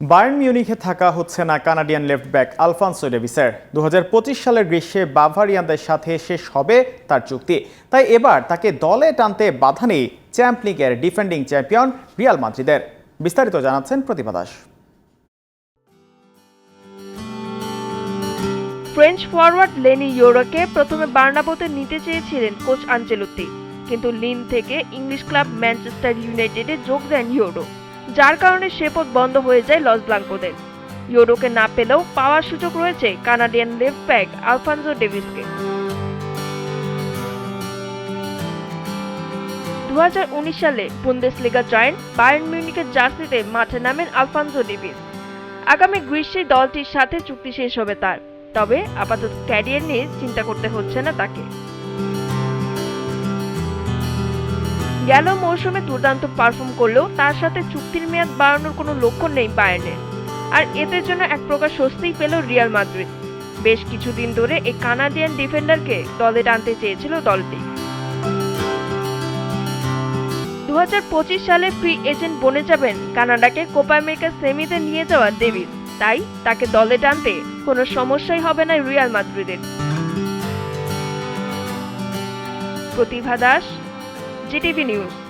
Bayern মিউনিখে থাকা হচ্ছে না কানাডিয়ান লেফট ব্যাক আলফান্সো ডেভিসের। দু সালের গ্রীষ্মে বাভারিয়ানদের সাথে শেষ হবে তার চুক্তি। তাই এবার তাকে দলে টানতে বাধা নেই চ্যাম্প লিগের ডিফেন্ডিং চ্যাম্পিয়ন রিয়াল মাদ্রিদের। বিস্তারিত জানাচ্ছেন Pratibha Das. French forward Lenny ইউরোকে প্রথমে বার্নাবোতে নিতে চেয়েছিলেন কোচ আঞ্চেলত্তি। কিন্তু লিন থেকে ইংলিশ ক্লাব ম্যানচেস্টার ইউনাইটেডে যোগ দেন ইউরো যার কারণে সে পথ বন্ধ হয়ে যায় লস ব্লাঙ্কোদের ইউরোকে না পেলেও পাওয়ার সুযোগ রয়েছে কানাডিয়ান লেফট ব্যাক আলফানজো ডেভিসকে। দু হাজার উনিশ সালে বুন্দেসলিগা জয়েন্ট বায়ার্ন মিউনিকের জার্সিতে মাঠে নামেন আলফানজো ডেভিস। আগামী গ্রীষ্মে দলটির সাথে চুক্তি শেষ হবে তার, তবে আপাতত ক্যারিয়ার নিয়ে চিন্তা করতে হচ্ছে না তাকে। গেল মৌসুমে দুর্দান্ত পারফর্ম করলেও তার সাথে চুক্তির মেয়াদ বাড়ানোর কোনো লক্ষ্য নেই বায়ার্নের আর এদের জন্য এক প্রকার স্বস্তিই পেল রিয়াল মাদ্রিদ। বেশ কিছুদিন ধরে এই কানাডিয়ান ডিফেন্ডারকে দলে টানতে চেয়েছিল দলটি। দু হাজার পঁচিশ সালে ফ্রি এজেন্ট বনে যাবেন কানাডাকে কোপা আমেরিকা সেমিতে নিয়ে যাওয়া ডেভিস তাই তাকে দলে টানতে কোনো সমস্যাই হবে না রিয়াল মাদ্রিদের। প্রতিভা দাস জিটিভি নিউজ